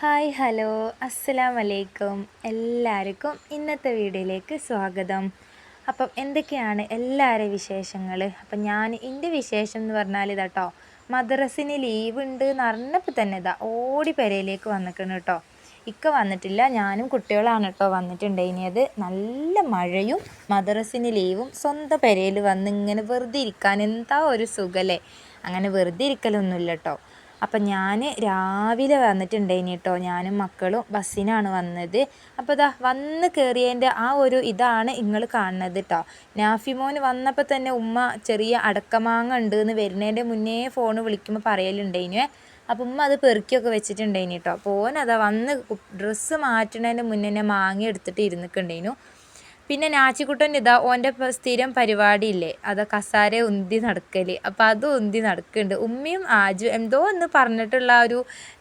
Hi hello. അസ്സലാം വലൈക്കും എല്ലാവർക്കും ഇന്നത്തെ വീഡിയോയിലേക്ക് സ്വാഗതം. അപ്പം എന്തൊക്കെയാണ് എല്ലാവരുടെ വിശേഷങ്ങൾ? അപ്പം ഞാൻ എന്റെ വിശേഷം എന്ന് പറഞ്ഞാൽ ഇതാട്ടോ മദ്രസിന് ലീവ് ഉണ്ട് എന്ന് അറിഞ്ഞപ്പോൾ തന്നെ ഇതാ ഓടി പെരയിലേക്ക് വന്നിക്കണം കേട്ടോ ഇക്ക വന്നിട്ടില്ല. ഞാനും കുട്ടികളാണ് കേട്ടോ വന്നിട്ടുണ്ടായിനിയത് നല്ല മഴയും മദ്രസിന് ലീവും സ്വന്തം പെരയിൽ വന്ന് ഇങ്ങനെ വെറുതെ ഇരിക്കാൻ എന്താ ഒരു സുഖല്ലേ? അങ്ങനെ വെറുതെ ഇരിക്കലൊന്നുമില്ല കേട്ടോ അപ്പം ഞാൻ രാവിലെ വന്നിട്ടുണ്ടായിന് കേട്ടോ ഞാനും മക്കളും ബസ്സിനാണ് വന്നത്. അപ്പോൾ ഇതാ വന്ന് കയറിയതിന്റെ ആ ഒരു ഇതാണ് നിങ്ങൾ കാണുന്നത് കേട്ടോ നാഫിമോൻ വന്നപ്പോൾ തന്നെ ഉമ്മ ചെറിയ അടക്കമാങ്ങ ഉണ്ട് എന്ന് വരുന്നതിന്റെ മുന്നേ ഫോൺ വിളിക്കുമ്പോൾ പറയലുണ്ടായിനേ. അപ്പം ഉമ്മ അത് പെറുക്കിയൊക്കെ വെച്ചിട്ടുണ്ടായിന് കേട്ടോ അപ്പോൾ ഓനതാ വന്ന് ഡ്രസ്സ് മാറ്റണേന്റെ മുന്നേ മാങ്ങ എടുത്തിട്ട് ഇരുന്നിട്ടുണ്ടായിരുന്നു പിന്നെ നാച്ചിക്കുട്ടൻ ഇതാ ഓന്റെ സ്ഥിരം പരിപാടിയില്ലേ. അത് കസാര ഉന്തി നടക്കൽ അപ്പോൾ അത് ഉന്തി നടക്കുന്നുണ്ട് ഉമ്മയും ആജു എന്തോ എന്ന് പറഞ്ഞിട്ടുള്ള ഒരു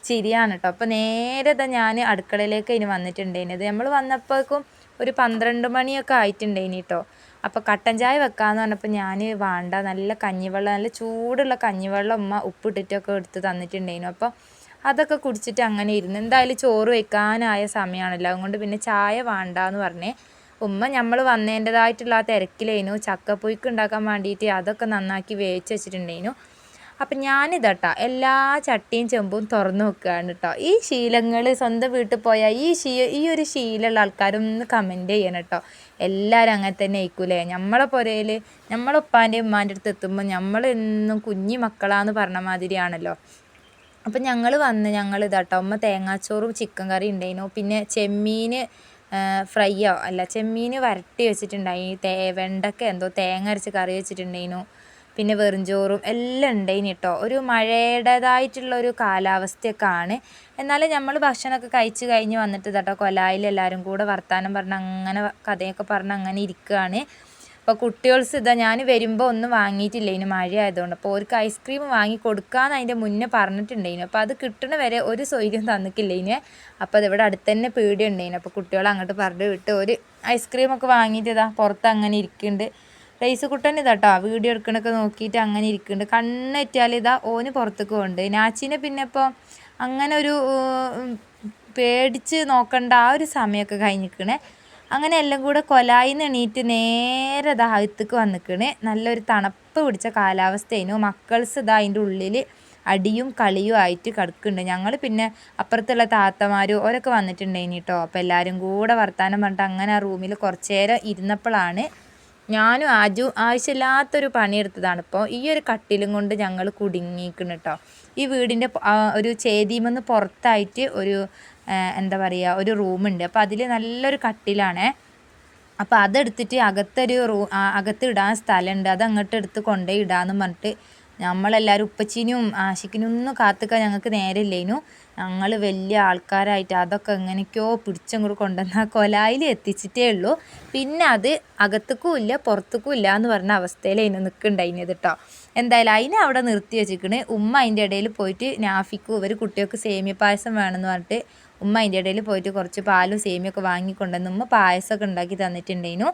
ചിരിയാണ് കേട്ടോ അപ്പോൾ നേരെ ഇതാ ഞാൻ അടുക്കളയിലേക്ക് ഇനി വന്നിട്ടുണ്ടായിരുന്നത് നമ്മൾ വന്നപ്പോഴേക്കും ഒരു പന്ത്രണ്ട് മണിയൊക്കെ ആയിട്ടുണ്ടായിനി കേട്ടോ അപ്പോൾ കട്ടൻ ചായ വെക്കാമെന്ന് പറഞ്ഞപ്പോൾ ഞാൻ വേണ്ട നല്ല കഞ്ഞിവെള്ളം നല്ല ചൂടുള്ള കഞ്ഞിവെള്ളം ഉമ്മ ഉപ്പിട്ടിട്ടൊക്കെ എടുത്ത് തന്നിട്ടുണ്ടായിരുന്നു അപ്പോൾ അതൊക്കെ കുടിച്ചിട്ട് അങ്ങനെ ഇരുന്ന്. എന്തായാലും ചോറ് വയ്ക്കാനായ സമയമാണല്ലോ അതുകൊണ്ട് പിന്നെ ചായ വേണ്ടാന്ന് പറഞ്ഞേ ഉമ്മ നമ്മൾ വന്നതിന്റെതായിട്ടുള്ള ആ തിരക്കിലേനു ചക്കപ്പുഴുക്ക് ഉണ്ടാക്കാൻ വേണ്ടിയിട്ട് അതൊക്കെ നന്നാക്കി വേവിച്ച് വെച്ചിട്ടുണ്ടേനു. അപ്പം ഞാനിതട്ടാ എല്ലാ ചട്ടിയും ചെമ്പും തുറന്നു വെക്കുകയാണ് കേട്ടോ ഈ ശീലങ്ങൾ സ്വന്തം വീട്ടിൽ പോയാൽ ഈ ശീ ഈ ഒരു ശീലമുള്ള ആൾക്കാരൊന്ന് കമന്റ് ചെയ്യണം കേട്ടോ എല്ലാവരും അങ്ങനെ തന്നെ ആയിക്കൂലേ നമ്മളെ പുരയിൽ നമ്മളെ ഉപ്പാന്റെയും ഉമ്മാന്റെ അടുത്ത് എത്തുമ്പോൾ നമ്മൾ എന്നും കുഞ്ഞി മക്കളാന്ന് പറഞ്ഞ മാതിരിയാണല്ലോ. അപ്പം ഞങ്ങൾ വന്ന് ഞങ്ങൾ ഇതാട്ടോ ഉമ്മ തേങ്ങാച്ചോറും ചിക്കൻ കറി ഉണ്ടായിരുന്നു പിന്നെ ചെമ്മീൻ ഫ്രൈയോ? അല്ല ചെമ്മീൻ വരട്ടി വെച്ചിട്ടുണ്ടായി തേ വെണ്ടക്ക എന്തോ തേങ്ങ അരച്ച് കറി വെച്ചിട്ടുണ്ടായിരുന്നു പിന്നെ വെറുംചോറും എല്ലാം ഉണ്ടായിന് കേട്ടോ ഒരു മഴയുടേതായിട്ടുള്ള ഒരു കാലാവസ്ഥയൊക്കെ ആണ് എന്നാലും നമ്മൾ ഭക്ഷണമൊക്കെ കഴിച്ച് കഴിഞ്ഞ് വന്നിട്ട് കേട്ടോ കൊലായിൽ എല്ലാവരും കൂടെ വർത്തമാനം പറഞ്ഞ് അങ്ങനെ കഥയൊക്കെ പറഞ്ഞ് അങ്ങനെ ഇരിക്കുകയാണ് അപ്പോൾ കുട്ടികൾസ് ഇതാ ഞാൻ വരുമ്പോൾ ഒന്നും വാങ്ങിയിട്ടില്ല ഇനി മഴ ആയതുകൊണ്ട് അപ്പോൾ അവർക്ക് ഐസ്ക്രീം വാങ്ങി കൊടുക്കാമെന്ന് അതിന്റെ മുന്നേ പറഞ്ഞിട്ടുണ്ടായിരുന്നു അപ്പോൾ അത് കിട്ടണ വരെ ഒരു സൗകര്യം തന്നിക്കില്ല ഇനി അപ്പോൾ അതിവിടെ അടുത്ത് തന്നെ പേടിയുണ്ടായിരുന്നു അപ്പോൾ കുട്ടികൾ അങ്ങോട്ട് പറഞ്ഞു വിട്ട് ഒരു ഐസ്ക്രീമൊക്കെ വാങ്ങിയിട്ട് ഇതാ പുറത്ത് അങ്ങനെ ഇരിക്കുന്നുണ്ട് റൈസ് കുട്ടൻ ഇതാട്ടോ വീഡിയോ എടുക്കണൊക്കെ നോക്കിയിട്ട് അങ്ങനെ ഇരിക്കുന്നുണ്ട് കണ്ണെറ്റിയാൽ ഇതാ ഓന് പുറത്തേക്ക് പോകുന്നുണ്ട് നാച്ചിനെ പിന്നെ ഇപ്പോൾ അങ്ങനെ ഒരു പേടിച്ച് നോക്കേണ്ട ആ ഒരു സമയമൊക്കെ കഴിഞ്ഞിരിക്കണേ. അങ്ങനെ എല്ലാം കൂടെ കൊലായിന്ന് എണീറ്റ് നേരെ ദാഹത്തേക്ക് വന്നിക്കണ്. നല്ലൊരു തണുപ്പ് പിടിച്ച കാലാവസ്ഥയായിരുന്നു. മക്കൾസ് ഇതാ അതിന്റെ ഉള്ളിൽ അടിയും കളിയും ആയിട്ട് കിടക്കുന്നുണ്ട്. ഞങ്ങൾ പിന്നെ അപ്പുറത്തുള്ള താത്തമാരും ഓരൊക്കെ വന്നിട്ടുണ്ടായിനി കേട്ടോ അപ്പോൾ എല്ലാവരും കൂടെ വർത്താനം പറഞ്ഞിട്ട് അങ്ങനെ ആ റൂമിൽ കുറച്ച് നേരം ഇരുന്നപ്പോഴാണ് ഞാനും ആജു ആവശ്യമില്ലാത്തൊരു പണിയെടുത്തതാണ്. ഇപ്പോൾ ഈ ഒരു കട്ടിലും കൊണ്ട് ഞങ്ങൾ കുടുങ്ങിയിരിക്കുന്നു കേട്ടോ ഈ വീടിന്റെ ഒരു ചേതിമെന്ന് പുറത്തായിട്ട് ഒരു എന്താ പറയുക ഒരു റൂമുണ്ട്. അപ്പോൾ അതിൽ നല്ലൊരു കട്ടിലാണേ. അപ്പോൾ അതെടുത്തിട്ട് അകത്തൊരു റൂ അകത്ത് ഇടാൻ സ്ഥലമുണ്ട്. അത് അങ്ങോട്ട് എടുത്ത് കൊണ്ടുപോയി ഇടാമെന്ന് പറഞ്ഞിട്ട് നമ്മളെല്ലാവരും ഉപ്പച്ചീനും ആശിക്കിനും ഒന്നും കാത്തുക്കാൻ ഞങ്ങൾക്ക് നേരമില്ലേനു. ഞങ്ങൾ വലിയ ആൾക്കാരായിട്ട് അതൊക്കെ എങ്ങനെയൊക്കെയോ പിടിച്ചങ്ങോട്ട് കൊണ്ടുവന്ന കൊലായിൽ എത്തിച്ചിട്ടേ ഉള്ളൂ. പിന്നെ അത് അകത്തേക്കും ഇല്ല പുറത്തേക്കും ഇല്ല എന്ന് പറഞ്ഞ അവസ്ഥയിൽ അതിന് നിൽക്കുന്നുണ്ടായിനത് കേട്ടോ എന്തായാലും അതിനെ അവിടെ നിർത്തി വെച്ചിരിക്കണ്. ഉമ്മ അതിന്റെ ഇടയിൽ പോയിട്ട് നാഫിക്കും ഇവർ കുട്ടികൾക്ക് സേമിയ പായസം വേണമെന്ന് പറഞ്ഞിട്ട് ഉമ്മ അതിന്റെ ഇടയിൽ പോയിട്ട് കുറച്ച് പാലും സേമിയൊക്കെ വാങ്ങിക്കൊണ്ടുവന്ന് ഉമ്മ പായസമൊക്കെ ഉണ്ടാക്കി തന്നിട്ടുണ്ടായിരുന്നു.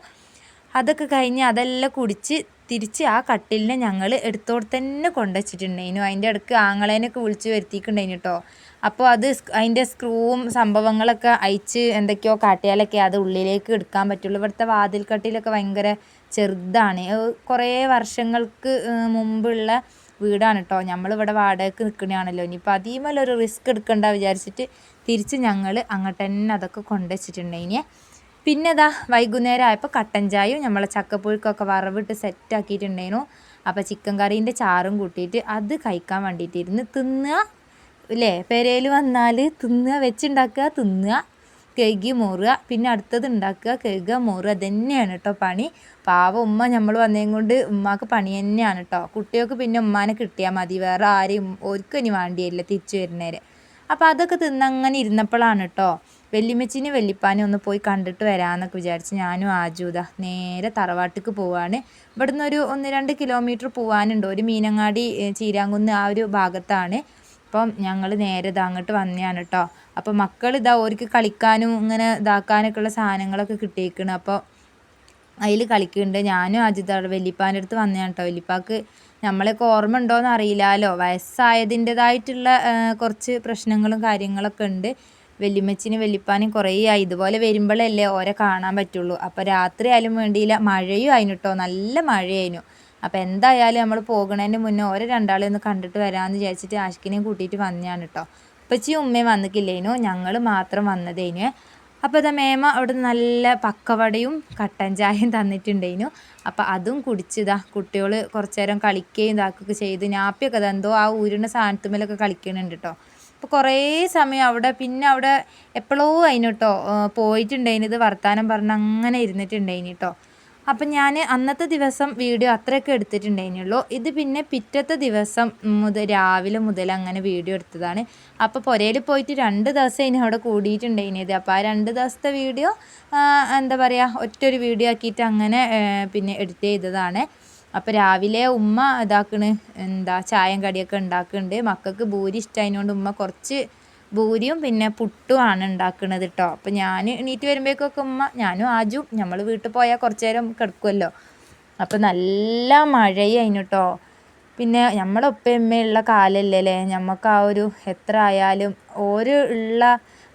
അതൊക്കെ കഴിഞ്ഞ് അതെല്ലാം കുടിച്ച് തിരിച്ച് ആ കട്ടിലിനെ ഞങ്ങൾ എടുത്തോടെ തന്നെ കൊണ്ടുവച്ചിട്ടുണ്ടായിരുന്നു. അതിന്റെ ഇടയ്ക്ക് ആങ്ങളേനൊക്കെ വിളിച്ച് വരുത്തിയിട്ടുണ്ടായിരുന്നു കേട്ടോ. അപ്പോൾ അത് അതിന്റെ സ്ക്രൂവും സംഭവങ്ങളൊക്കെ അയച്ച് എന്തൊക്കെയോ കാട്ടിയാലൊക്കെ അത് ഉള്ളിലേക്ക് എടുക്കാൻ പറ്റുള്ളൂ. ഇവിടുത്തെ വാതിൽക്കട്ടിലൊക്കെ ഭയങ്കര ചെറുതാണ്. കുറേ വർഷങ്ങൾക്ക് മുമ്പുള്ള വീടാണ് കേട്ടോ നമ്മളിവിടെ വാടകയ്ക്ക് നിൽക്കണതാണല്ലോ ഇനിയിപ്പോൾ അതിമേലൊരു റിസ്ക് എടുക്കണ്ട വിചാരിച്ചിട്ട് തിരിച്ച് ഞങ്ങൾ അങ്ങോട്ട് തന്നെ അതൊക്കെ കൊണ്ടുവച്ചിട്ടുണ്ടായിനെ പിന്നെ ഇതാ വൈകുന്നേരം ആയപ്പോൾ കട്ടൻ ചായയും നമ്മളെ ചക്കപ്പുഴുക്കൊക്കെ വറവിട്ട് സെറ്റാക്കിയിട്ടുണ്ടായിരുന്നു അപ്പോൾ ചിക്കൻ കറീന്റെ ചാറും കൂട്ടിയിട്ട് അത് കഴിക്കാൻ വേണ്ടിയിട്ടിരുന്ന് തിന്നുക അല്ലേ പെരയിൽ വന്നാൽ തിന്നുക വെച്ചുണ്ടാക്കുക തിന്നുക കഴുകി മോറുക പിന്നെ അടുത്തത് ഉണ്ടാക്കുക കഴുകുക മോറുക. തന്നെയാണ് കേട്ടോ പണി. പാവ ഉമ്മ നമ്മൾ വന്നതും കൊണ്ട് ഉമ്മാക്ക് പണി തന്നെയാണ് കേട്ടോ കുട്ടികൾക്ക് പിന്നെ ഉമ്മാനെ കിട്ടിയാൽ മതി. വേറെ ആരെയും ഒരിക്കലും ഇനി വേണ്ടിയില്ല തിരിച്ചു വരുന്നേരെ. അപ്പോൾ അതൊക്കെ തിന്നങ്ങനെ ഇരുന്നപ്പോഴാണ് കേട്ടോ വെല്ലിമ്മച്ചിനെ വെല്ലിപ്പാനെ ഒന്ന് പോയി കണ്ടിട്ട് വരാമെന്നൊക്കെ വിചാരിച്ച് ഞാനും ആജൂത നേരെ തറവാട്ടിക്ക് പോവാണ്. ഇവിടുന്ന് ഒരു ഒന്ന് രണ്ട് കിലോമീറ്റർ പോവാനുണ്ട്. ഒരു മീനങ്ങാടി ചീരാങ്കുന്ന് ആ ഒരു ഭാഗത്താണ്. അപ്പം ഞങ്ങൾ നേരെ അങ്ങോട്ട് വന്നതാണ് കേട്ടോ അപ്പോൾ മക്കൾ ഇതാ ഓർക്ക് കളിക്കാനും ഇങ്ങനെ ഇതാക്കാനൊക്കെ ഉള്ള സാധനങ്ങളൊക്കെ കിട്ടിയേക്കണ്. അപ്പോൾ അതിൽ കളിക്കുന്നുണ്ട് ഞാനും അജിത് അവിടെ വല്യപ്പാന്റെ അടുത്ത് വന്നതാണ് കേട്ടോ വല്യപ്പാക്ക് നമ്മളെയൊക്കെ ഓർമ്മ ഉണ്ടോയെന്ന് അറിയില്ലല്ലോ വയസ്സായതിന്റെതായിട്ടുള്ള കുറച്ച് പ്രശ്നങ്ങളും കാര്യങ്ങളൊക്കെ ഉണ്ട്. വല്യമ്മച്ചിനും വല്യപ്പാനും കുറേ ആയി. ഇതുപോലെ വരുമ്പോഴല്ലേ ഓരെ കാണാൻ പറ്റുള്ളൂ. അപ്പോൾ രാത്രി ആയാലും വേണ്ടിയില്ല. മഴയും ആയിന് കേട്ടോ നല്ല മഴയായിരുന്നു അപ്പോൾ എന്തായാലും നമ്മൾ പോകണതിന് മുന്നേ ഓരോ രണ്ടാളെ ഒന്ന് കണ്ടിട്ട് വരാമെന്ന് വിചാരിച്ചിട്ട് ആഷിക്കിനെയും കൂട്ടിയിട്ട് വന്നതാണ് കേട്ടോ ഉപ്പച്ചിയും ഉമ്മയും വന്നിക്കില്ലേനു ഞങ്ങൾ മാത്രം വന്നതേനു. അപ്പോൾ ഇതാ മേമ അവിടെ നല്ല പക്കവടയും കട്ടൻ ചായയും തന്നിട്ടുണ്ടേനു. അപ്പോൾ അതും കുടിച്ചതാ കുട്ടികൾ കുറച്ച് നേരം കളിക്കുകയും ഇതാക്കുകയൊക്കെ ചെയ്ത് ഞാപ്പിയൊക്കെ എന്തോ ആ ഊരുന്ന സാധനത്തുമ്മലൊക്കെ കളിക്കണുണ്ട് കേട്ടോ അപ്പോൾ കുറേ സമയം അവിടെ പിന്നെ അവിടെ എപ്പോഴോ അതിന് കേട്ടോ ഇത് വർത്താനം പറഞ്ഞ് അങ്ങനെ ഇരുന്നിട്ടുണ്ടായിന് കേട്ടോ അപ്പം ഞാൻ അന്നത്തെ ദിവസം വീഡിയോ അത്രയൊക്കെ എടുത്തിട്ടുണ്ടായിരുന്നുള്ളൂ. ഇത് പിന്നെ പിറ്റത്തെ ദിവസം മുതൽ രാവിലെ മുതൽ അങ്ങനെ വീഡിയോ എടുത്തതാണ്. അപ്പോൾ പുരയിൽ പോയിട്ട് രണ്ട് ദിവസം ഇനി അവിടെ കൂടിയിട്ടുണ്ടായിരുന്നത്. അപ്പോൾ ആ രണ്ട് ദിവസത്തെ വീഡിയോ എന്താ പറയുക ഒറ്റൊരു വീഡിയോ ആക്കിയിട്ട് അങ്ങനെ പിന്നെ എഡിറ്റ് ചെയ്തതാണ്. അപ്പോൾ രാവിലെ ഉമ്മ ഇതാക്കണ് എന്താ ചായം കടിയൊക്കെ ഉണ്ടാക്കുന്നുണ്ട്. മക്കൾക്ക് ഭൂരി ഇഷ്ടമായതുകൊണ്ട് ഉമ്മ കുറച്ച് ഭൂരിയും പിന്നെ പുട്ടുമാണ് ഉണ്ടാക്കുന്നത് കേട്ടോ അപ്പോൾ ഞാൻ എണീറ്റ് വരുമ്പോഴേക്കൊക്കെ ഉമ്മ ഞാനും ആജും നമ്മൾ വീട്ടിൽ പോയാൽ കുറച്ച് നേരം കിടക്കുമല്ലോ അപ്പോൾ നല്ല മഴയായിരുന്നു കേട്ടോ പിന്നെ നമ്മളെ ഉപ്പയമ്മയുള്ള കാലല്ലേ അല്ലേ നമുക്ക് ആ ഒരു എത്ര ആയാലും ഓരോ ഉള്ള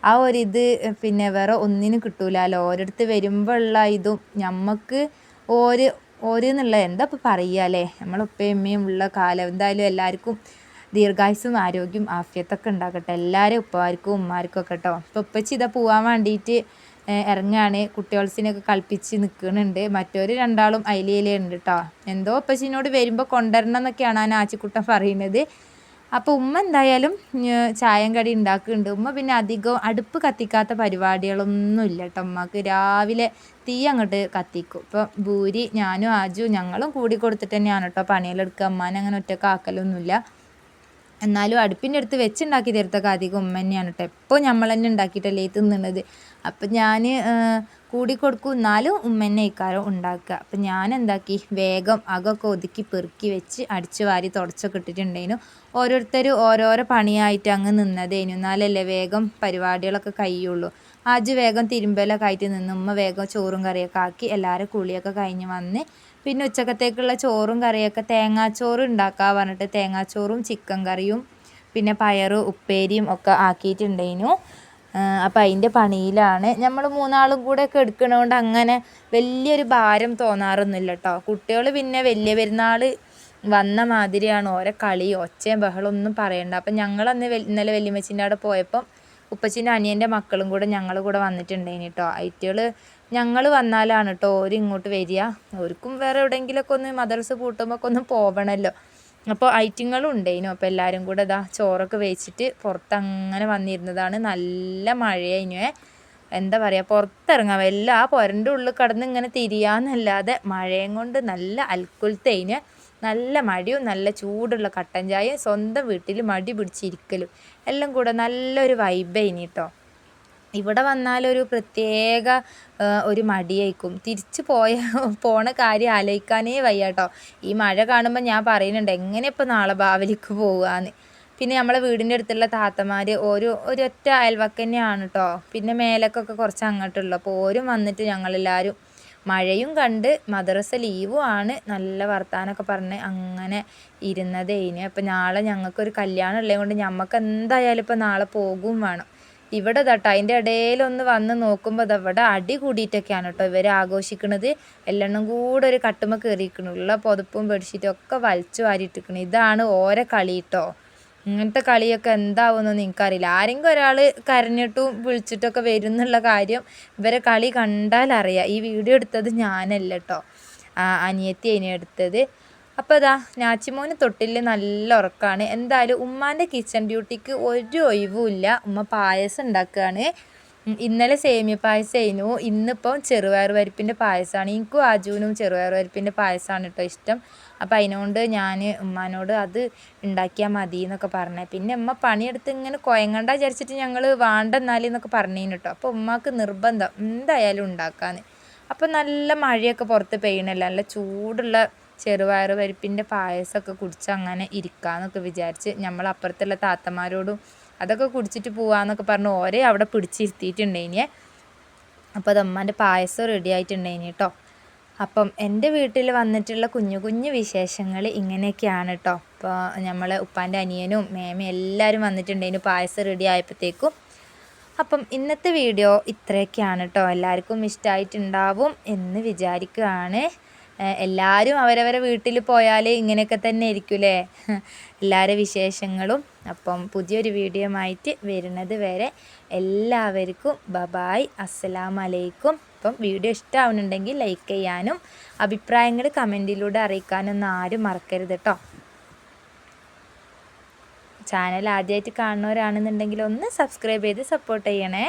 ആ ഒരു ഇത് പിന്നെ വേറെ ഒന്നിനും കിട്ടൂലല്ലോ. ഓരോരുത്ത് വരുമ്പോൾ ഉള്ള ഇതും നമുക്ക് ഓര് ഓരോന്നുള്ള എന്താ ഇപ്പോൾ പറയുക അല്ലേ നമ്മളെ ഉപ്പയമ്മയും ഉള്ള കാലം. എന്തായാലും എല്ലാവർക്കും ദീർഘായുസ്സും ആരോഗ്യം ആഫിയത്തൊക്കെ ഉണ്ടാകട്ടെ. എല്ലാവരും ഉപ്പമാർക്കും ഉമ്മമാർക്കും ഒക്കെ കേട്ടോ ഇപ്പോൾ ഉപ്പച്ചി ഇതാ പോകാൻ വേണ്ടിയിട്ട് ഇറങ്ങുകയാണ് കുട്ടികൾസിനൊക്കെ കളിപ്പിച്ച് നിൽക്കുന്നുണ്ട് മറ്റൊരു രണ്ടാളും അയിലയിലുണ്ട് കേട്ടോ എന്തോ ഉപ്പച്ചിനോട് വരുമ്പോൾ കൊണ്ടുവരണം എന്നൊക്കെയാണ് ആ നാച്ചിക്കുട്ടൻ പറയുന്നത് അപ്പോൾ ഉമ്മ എന്തായാലും ചായം കടി ഉണ്ടാക്കുന്നുണ്ട് ഉമ്മ പിന്നെ അധികം അടുപ്പ് കത്തിക്കാത്ത പരിപാടികളൊന്നും ഇല്ല കേട്ടോ ഉമ്മക്ക് രാവിലെ തീ അങ്ങോട്ട് കത്തിക്കും. ഇപ്പം ഭൂരി ഞാനും ആജു ഞങ്ങളും കൂടി കൊടുത്തിട്ട് തന്നെയാണ് കേട്ടോ പണിയിലെടുക്കുക അമ്മാനെ അങ്ങനെ ഒറ്റക്കാക്കലൊന്നുമില്ല എന്നാലും അടുപ്പിന്റെ അടുത്ത് വെച്ചുണ്ടാക്കി തരത്തൊക്കെ അധികം ഉമ്മ തന്നെയാണ് കേട്ടോ എപ്പോൾ നമ്മൾ തന്നെ ഉണ്ടാക്കിയിട്ടല്ലേ തിന്നുന്നത്? അപ്പം ഞാൻ കൂടി കൊടുക്കും എന്നാലും ഉമ്മ തന്നെ ഇക്കാരം ഉണ്ടാക്കുക. അപ്പം ഞാൻ എന്താക്കി വേഗം അകമൊക്കെ ഒതുക്കി പെറുക്കി വെച്ച് അടിച്ചു വാരി തുടച്ചൊക്കെ ഇട്ടിട്ടുണ്ടായിരുന്നു. ഓരോരുത്തർ ഓരോരോ പണിയായിട്ട് അങ്ങ് നിന്നതേനു. എന്നാലല്ലേ വേഗം പരിപാടികളൊക്കെ കഴിയുള്ളൂ. ആജ് വേഗം തിരുമ്പലൊക്കെ ആയിട്ട് നിന്ന് ഉമ്മ വേഗം ചോറും കറിയൊക്കെ ആക്കി എല്ലാവരും കുളിയൊക്കെ കഴിഞ്ഞ് വന്ന് പിന്നെ ഉച്ചക്കത്തേക്കുള്ള ചോറും കറിയൊക്കെ തേങ്ങാച്ചോറ് ഉണ്ടാക്കാൻ പറഞ്ഞിട്ട് തേങ്ങാച്ചോറും ചിക്കൻ കറിയും പിന്നെ പയറ് ഉപ്പേരിയും ഒക്കെ ആക്കിയിട്ടുണ്ടായിരുന്നു. അപ്പം അതിന്റെ പണിയിലാണ്. നമ്മൾ മൂന്നാളും കൂടെ ഒക്കെ എടുക്കണോണ്ട് അങ്ങനെ വലിയൊരു ഭാരം തോന്നാറൊന്നുമില്ല കേട്ടോ കുട്ടികൾ പിന്നെ വലിയ പെരുന്നാൾ വന്ന മാതിരിയാണ് ഓരോ കളി ഒച്ചയും ബഹളം ഒന്നും പറയണ്ട. അപ്പം ഞങ്ങളന്ന് ഇന്നലെ വല്യമ്മച്ചിന്റെ അവിടെ പോയപ്പം ഉപ്പച്ചിന്റെ അനിയന്റെ മക്കളും കൂടെ ഞങ്ങൾ കൂടെ വന്നിട്ടുണ്ടായിന് കേട്ടോ ഐറ്റുകൾ ഞങ്ങൾ വന്നാലാണ് കേട്ടോ ഓരിങ്ങോട്ട് വരിക. ഓർക്കും വേറെ എവിടെയെങ്കിലുമൊക്കെ ഒന്ന് മദർസ് പൂട്ടുമ്പോൾ ഒക്കെ ഒന്ന് പോവണമല്ലോ അപ്പോൾ ഐറ്റിങ്ങളും ഉണ്ടായിനു അപ്പോൾ എല്ലാവരും കൂടെ ഇതാ ചോറൊക്കെ വെച്ചിട്ട് പുറത്തങ്ങനെ വന്നിരുന്നതാണ്. നല്ല മഴയായിനുവേ എന്താ പറയുക പുറത്തിറങ്ങാം എല്ലാം ആ പുരന്റെ ഉള്ളിൽ കിടന്ന് ഇങ്ങനെ തിരിയാന്നല്ലാതെ മഴയും കൊണ്ട് നല്ല അൽക്കുലത്തേന് നല്ല മടിയും നല്ല ചൂടുള്ള കട്ടൻ ചായയും സ്വന്തം വീട്ടിൽ മടി പിടിച്ചിരിക്കലും. എല്ലാം കൂടെ നല്ലൊരു വൈബേനി കേട്ടോ ഇവിടെ വന്നാലൊരു പ്രത്യേക ഒരു മടിയായിരിക്കും. തിരിച്ച് പോയ പോണ കാര്യം ആലോചിക്കാനേ വയ്യാട്ടോ ഈ മഴ കാണുമ്പോൾ ഞാൻ പറയുന്നുണ്ട് എങ്ങനെ ഇപ്പോൾ നാളെ ബാവലിക്ക് പോകാമെന്ന് പിന്നെ നമ്മളെ വീടിന്റെ അടുത്തുള്ള താത്തമാർ ഒരു ഒരൊറ്റ അയൽവക്ക തന്നെയാണ് കേട്ടോ പിന്നെ മേലക്കൊക്കെ കുറച്ച് അങ്ങോട്ടുള്ളൂ. അപ്പോൾ ഓരും വന്നിട്ട് ഞങ്ങളെല്ലാവരും മഴയും കണ്ട് മദ്രസ ലീവും ആണ് നല്ല വർത്താനമൊക്കെ പറഞ്ഞ് അങ്ങനെ ഇരുന്നതേന് അപ്പോൾ നാളെ ഞങ്ങൾക്കൊരു കല്യാണം ഉള്ളത് കൊണ്ട് ഞമ്മക്ക് എന്തായാലും ഇപ്പോൾ നാളെ പോകും വേണം. ഇവിടെ തട്ടോ അതിന്റെ ഇടയിലൊന്ന് വന്ന് നോക്കുമ്പോൾ അതവിടെ അടി കൂടിയിട്ടൊക്കെയാണ് കേട്ടോ ഇവർ ആഘോഷിക്കുന്നത് എല്ലെണ്ണം കൂടെ ഒരു കട്ടുമ കയറിയിരിക്കണു ഉള്ള പുതപ്പും ബെഡ്ഷീറ്റും ഒക്കെ വലിച്ചു വാരിയിട്ടിരിക്കണം. ഇതാണ് ഓരോ കളി കേട്ടോ ഇങ്ങനത്തെ കളിയൊക്കെ എന്താവുമെന്നൊന്നും എനിക്കറിയില്ല ആരെങ്കിലും ഒരാൾ കരഞ്ഞിട്ടും വിളിച്ചിട്ടൊക്കെ വരും എന്നുള്ള കാര്യം ഇവരെ കളി കണ്ടാൽ അറിയാം ഈ വീഡിയോ എടുത്തത് ഞാനല്ല കേട്ടോ അനിയത്തി അതിനെ എടുത്തത്. അപ്പോൾ ഇതാ ഞാച്ചിമോന് തൊട്ടിൽ നല്ല ഉറക്കമാണ് എന്തായാലും ഉമ്മാന്റെ കിച്ചൺ ഡ്യൂട്ടിക്ക് ഒരു ഒഴിവുമില്ല. ഉമ്മ പായസം ഉണ്ടാക്കുകയാണ്. ഇന്നലെ സേമിയ പായസം ആയിരുന്നു ഇന്നിപ്പം ചെറുപയർ പരിപ്പിന്റെ പായസമാണ്. എനിക്കും ആജുവിനും ചെറുപയർ പരിപ്പിന്റെ പായസമാണ് കേട്ടോ ഇഷ്ടം. അപ്പോൾ അതിനോണ്ട് ഞാൻ ഉമ്മാനോട് അത് ഉണ്ടാക്കിയാൽ മതി എന്നൊക്കെ പറഞ്ഞേ. പിന്നെ ഉമ്മ പണിയെടുത്ത് ഇങ്ങനെ കൊയങ്ങണ്ട വിചാരിച്ചിട്ട് ഞങ്ങൾ വേണ്ടെന്നാലേ എന്നൊക്കെ പറഞ്ഞേന് കേട്ടോ. അപ്പോൾ ഉമ്മാക്ക് നിർബന്ധം എന്തായാലും ഉണ്ടാക്കാന്ന്. അപ്പോൾ നല്ല മഴയൊക്കെ പുറത്ത് പെയ്യണല്ലോ? നല്ല ചൂടുള്ള ചെറുപയർ പരിപ്പിന്റെ പായസമൊക്കെ കുടിച്ച് അങ്ങനെ ഇരിക്കാമെന്നൊക്കെ വിചാരിച്ച് നമ്മൾ അപ്പുറത്തുള്ള താത്തമാരോടും അതൊക്കെ കുടിച്ചിട്ട് പോവാന്നൊക്കെ പറഞ്ഞ് ഓരേ അവിടെ പിടിച്ചിരുത്തിയിട്ടുണ്ടേനിയെ അപ്പോൾ അത് അമ്മേന്റെ പായസം റെഡി ആയിട്ടുണ്ടേനി കേട്ടോ അപ്പം എന്റെ വീട്ടിൽ വന്നിട്ടുള്ള കുഞ്ഞു കുഞ്ഞു വിശേഷങ്ങൾ ഇങ്ങനെയൊക്കെയാണ് കേട്ടോ അപ്പോൾ നമ്മൾ ഉപ്പാന്റെ അനിയനും മേമയും എല്ലാവരും വന്നിട്ടുണ്ടേനു പായസം റെഡി ആയപ്പോഴത്തേക്കും അപ്പം ഇന്നത്തെ വീഡിയോ ഇത്രയൊക്കെയാണ് കേട്ടോ എല്ലാവർക്കും ഇഷ്ടമായിട്ടുണ്ടാവും എന്ന് വിചാരിക്കുകയാണ് എല്ലാവരും അവരവരെ വീട്ടിൽ പോയാൽ ഇങ്ങനെയൊക്കെ തന്നെ ആയിരിക്കുമല്ലേ എല്ലാവരുടെ വിശേഷങ്ങളും. അപ്പം പുതിയൊരു വീഡിയോ ആയിട്ട് വരുന്നത് വരെ എല്ലാവർക്കും ബബായ് അസ്സലാമലൈക്കും അപ്പം വീഡിയോ ഇഷ്ടമാവുന്നുണ്ടെങ്കിൽ ലൈക്ക് ചെയ്യാനും അഭിപ്രായങ്ങൾ കമന്റിലൂടെ അറിയിക്കാനൊന്നും ആരും മറക്കരുത് കേട്ടോ ചാനൽ ആദ്യമായിട്ട് കാണുന്നവരാണെന്നുണ്ടെങ്കിൽ ഒന്ന് സബ്സ്ക്രൈബ് ചെയ്ത് സപ്പോർട്ട് ചെയ്യണേ.